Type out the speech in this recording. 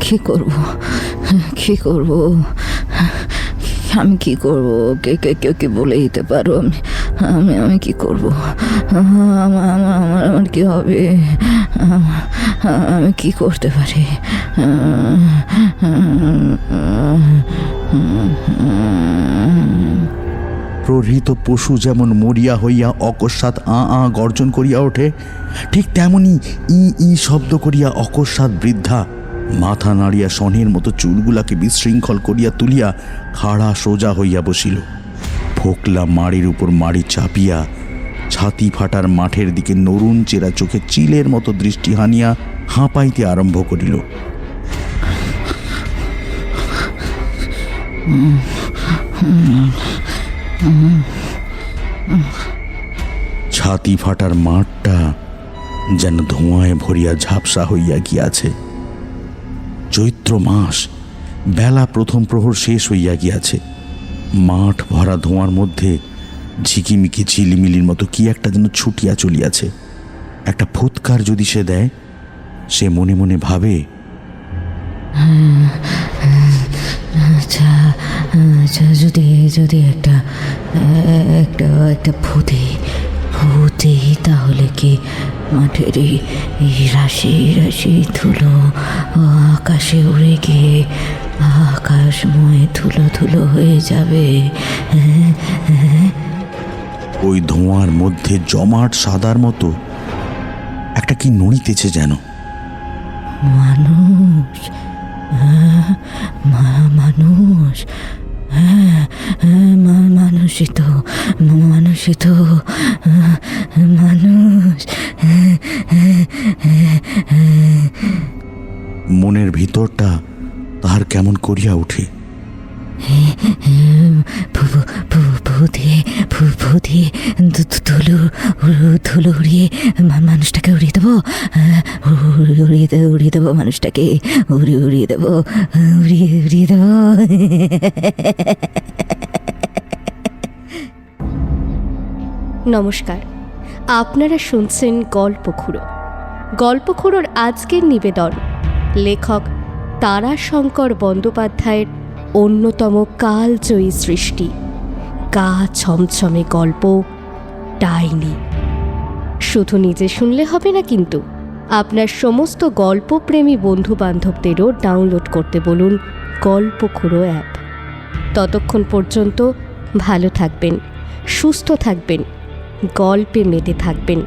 কি করব? কি করব? আমি কি করব? কে কে কেউ কি বলে দিতে পারো? আমি আমি আমি কি করব? আমার আমার আমার কি হবে? আমি কি করতে পারি? প্রহৃত পশু যেমন মরিয়া হইয়া অকস্মাৎ আ আ গর্জন করিয়া ওঠে, ঠিক তেমনি ই ই শব্দ করিয়া অকস্মাৎ বৃদ্ধা মাথা নাড়িয়া সনের মতো চুলগুলাকে বিশৃঙ্খল করিয়া তুলিয়া খাড়া সোজা হইয়া বসিল। ফোকলা মাড়ির উপর মাড়ি চাপিয়া ছাতি ফাটার মাঠের দিকে নরুন চেরা চোখে চিলের মতো দৃষ্টি হানিয়া হাঁপাইতে আরম্ভ করিল। ছাতি ফাটার মাঠটা যেন ধোঁয়ায় ভরিয়া ঝাপসা হইয়া গিয়াছে। চৈত্র মাস, বেলা প্রথম প্রহর শেষ হইয়া গিয়াছে। মাঠ ভরা ধোঁয়ার মধ্যে ঝিকিমিকি ঝিলিমিলির মতো কি একটা যেন ছুটিয়া চলিয়াছে। একটা ফুৎকার যদি সে দেয়, সে মনে মনে ভাবে আচ্ছা আচ্ছা যদি যদি একটা একটা একটা ফুটে ফুটে তাহলে কি মাঠের এই রাশি রাশি ধুলো আকাশে উড়ে গিয়ে আকাশময় ধুলো ধুলো হয়ে যাবে? ওই ধোঁয়ার মধ্যে জমাট সাদার মতো একটা কি নড়িতেছে যেন। মানুষ মানুষ মানুষই তো মানুষই তো মানুষ। মনের ভিতরটা তাহার কেমন করিয়া ওঠে ভূ- ভূ- ভূতে ভূ- ভূতে ধু- ধু- ধুলো উড়- ধুলো উড়িয়ে মানুষটাকে উড়িয়ে দেবো? উড়িয়ে দেবো উড়িয়ে দেবো মানুষটাকে। উড়িয়ে উড়িয়ে দেবো, উড়িয়ে উড়িয়ে দেবো। নমস্কার। আপনারা শুনছেন গল্প খুঁড়ো গল্প খুঁড়োর আজকের নিবেদন, লেখক তারাশঙ্কর বন্দ্যোপাধ্যায়ের অন্যতম কালজয়ী সৃষ্টি, গা ছমছমে গল্প, ডাইনি। শুধু নিজে শুনলে হবে না কিন্তু। আপনার সমস্ত গল্পপ্রেমী বন্ধুবান্ধবদেরও ডাউনলোড করতে বলুন গল্পখুড়ো অ্যাপ ততক্ষণ পর্যন্ত ভালো থাকবেন, সুস্থ থাকবেন, গল্পে মেতে থাকবেন।